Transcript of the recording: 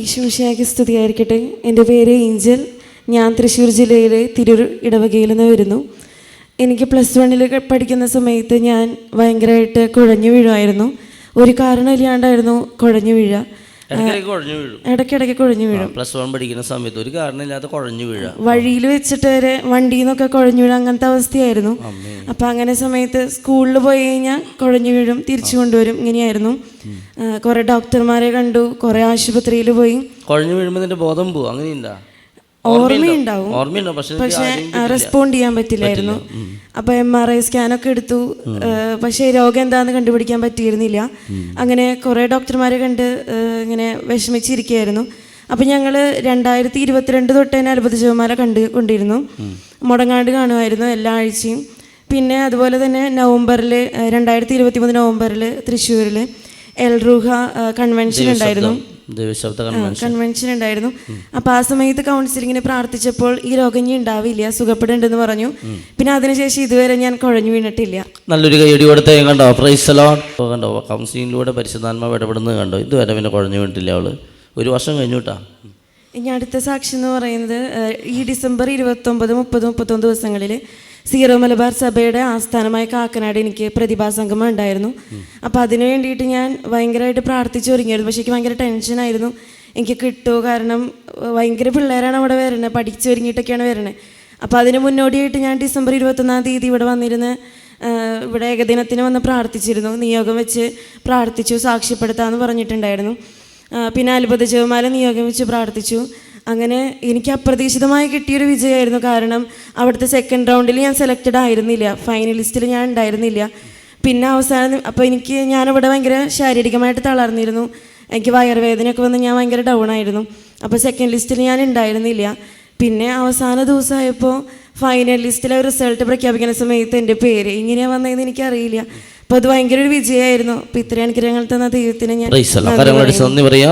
ഈശോമിശിയാക്കി സ്തുതിയായിരിക്കട്ടെ. എന്റെ പേര് ഇഞ്ചൽ ഞാൻ തൃശ്ശൂർ ജില്ലയിലെ തിരൂർ ഇടവകയിൽ നിന്ന് വരുന്നു. എനിക്ക് പ്ലസ് വണ്ണിൽ പഠിക്കുന്ന സമയത്ത് ഞാൻ ഭയങ്കരമായിട്ട് കുഴഞ്ഞു വീഴുമായിരുന്നു. ഒരു കാരണമില്ലാണ്ടായിരുന്നു കുഴഞ്ഞു വീഴുക ഇടയ്ക്കിടയ്ക്ക് കുഴഞ്ഞു വീഴും. ഇടയ്ക്കിടയ്ക്ക് കുഴഞ്ഞു വീഴും. പ്ലസ് വൺ പഠിക്കുന്ന സമയത്ത് ഒരു കാരണമില്ലാതെ കുഴഞ്ഞു വീഴ. വഴിയിൽ വെച്ചിട്ട് വരെ വണ്ടിയിൽ നിന്നൊക്കെ കുഴഞ്ഞു വീഴും അങ്ങനത്തെ അവസ്ഥയായിരുന്നു. അപ്പം അങ്ങനെ സമയത്ത് സ്കൂളിൽ പോയി കഴിഞ്ഞാൽ കുഴഞ്ഞു വീഴും തിരിച്ചു കൊണ്ടുവരും ഇങ്ങനെയായിരുന്നു. കുറെ ഡോക്ടർമാരെ കണ്ടു കുറേ ആശുപത്രിയിൽ പോയി. കുഴഞ്ഞു വീഴുമ്പോൾ നിന്റെ ബോധം പോവും? അങ്ങനെയുണ്ടാ? ഓർമ്മയുണ്ടാവും. ഓർമ്മയുണ്ടോ പക്ഷെ പക്ഷേ റെസ്പോണ്ട് ചെയ്യാൻ പറ്റില്ലായിരുന്നു. അപ്പൊ എം ആർ ഐ സ്കാനൊക്കെ എടുത്തു. ഏഹ് പക്ഷേ രോഗം എന്താന്ന് കണ്ടുപിടിക്കാൻ പറ്റിയിരുന്നില്ല. അങ്ങനെ കുറെ ഡോക്ടർമാരെ കണ്ട് ഏഹ് ഇങ്ങനെ വിഷമിച്ചിരിക്കുകയായിരുന്നു. അപ്പൊ ഞങ്ങൾ രണ്ടായിരത്തി ഇരുപത്തിരണ്ട് തൊട്ട് തന്നെ അത്ഭുത ശിവമാല കണ്ട് കൊണ്ടിരുന്നു. മുടങ്ങാണ്ട് കാണുമായിരുന്നു എല്ലാ ആഴ്ചയും. പിന്നെ അതുപോലെ തന്നെ നവംബറിൽ രണ്ടായിരത്തി ഇരുപത്തി മൂന്ന് നവംബറിൽ തൃശ്ശൂരിൽ എൽറൂഹ കൺവെൻഷൻ ഉണ്ടായിരുന്നു. കൺവെൻഷൻ ഉണ്ടായിരുന്നു. അപ്പൊ ആ സമയത്ത് കൗൺസിലിങ്ങിന് പ്രാർത്ഥിച്ചപ്പോൾ ഈ രോഗം ഇനി ഉണ്ടാവില്ല സുഖപ്പെടുണ്ടെന്ന് പറഞ്ഞു. പിന്നെ അതിനുശേഷം ഇതുവരെ ഞാൻ കുഴഞ്ഞു വീണിട്ടില്ല. നല്ലൊരു കൈയടി കൊടുത്തേ കണ്ടോ? പ്രൈസലോ കണ്ടോ കൗൺസിലിങ്ങിലൂടെ പരിശുദ്ധാത്മാവ് ഇടപെടുന്നത് കണ്ടോ? ഇതുവരെ പിന്നെ കുഴഞ്ഞു വീണിട്ടില്ല അവൾ. ഒരു വർഷം കഴിഞ്ഞു കേട്ടാ ഇനി അടുത്ത സാക്ഷി എന്ന് പറയുന്നത് ഈ ഡിസംബർ ഇരുപത്തൊമ്പത് മുപ്പത് മുപ്പത്തൊന്ന് ദിവസങ്ങളിൽ സീറോ മലബാർ സഭയുടെ ആസ്ഥാനമായ കാക്കനാട് എനിക്ക് പ്രതിഭാസംഗമം ഉണ്ടായിരുന്നു. അപ്പോൾ അതിന് വേണ്ടിയിട്ട് ഞാൻ ഭയങ്കരമായിട്ട് പ്രാർത്ഥിച്ചു ഒരുങ്ങിയായിരുന്നു പക്ഷേ എനിക്ക് ഭയങ്കര ടെൻഷനായിരുന്നു എനിക്ക് കിട്ടുമോ കാരണം ഭയങ്കര പിള്ളേരാണ് അവിടെ വരുന്നത്. പഠിച്ചു ഒരുങ്ങിയിട്ടൊക്കെയാണ് വരുന്നത്. അപ്പോൾ അതിന് മുന്നോടിയായിട്ട് ഞാൻ ഡിസംബർ ഇരുപത്തൊന്നാം തീയതി ഇവിടെ വന്നിരുന്ന് ഇവിടെ ഏകദിനത്തിന് വന്ന് പ്രാർത്ഥിച്ചിരുന്നു. നിയോഗം വെച്ച് പ്രാർത്ഥിച്ചു സാക്ഷ്യപ്പെടുത്താമെന്ന് പറഞ്ഞിട്ടുണ്ടായിരുന്നു. പിന്നെ അത്ഭുത ജവമാല നിയോഗം വെച്ച് പ്രാർത്ഥിച്ചു. അങ്ങനെ എനിക്ക് അപ്രതീക്ഷിതമായി കിട്ടിയൊരു വിജയമായിരുന്നു. കാരണം അവിടുത്തെ സെക്കൻഡ് റൗണ്ടിൽ ഞാൻ സെലക്റ്റഡ് ആയിരുന്നില്ല. ഫൈനലിസ്റ്റിൽ ഞാൻ ഉണ്ടായിരുന്നില്ല. പിന്നെ അവസാനം അപ്പോൾ എനിക്ക് ഞാനവിടെ ഭയങ്കര ശാരീരികമായിട്ട് തളർന്നിരുന്നു. എനിക്ക് വയറുവേദനയൊക്കെ വന്ന് ഞാൻ ഭയങ്കര ഡൗൺ ആയിരുന്നു. അപ്പോൾ സെക്കൻഡ് ലിസ്റ്റിൽ ഞാൻ ഉണ്ടായിരുന്നില്ല. പിന്നെ അവസാന ദിവസമായപ്പോൾ ഫൈനൽ ലിസ്റ്റിലെ റിസൾട്ട് പ്രഖ്യാപിക്കുന്ന സമയത്ത് എന്റെ പേര് ഇങ്ങനെയാണ് വന്നതെന്ന് എനിക്കറിയില്ല. അപ്പോൾ അത് ഭയങ്കര ഒരു വിജയമായിരുന്നു. അപ്പോൾ ഇത്രയും അനുഗ്രഹങ്ങൾ തന്ന ദൈവത്തിന് ഞാൻ പറയാം.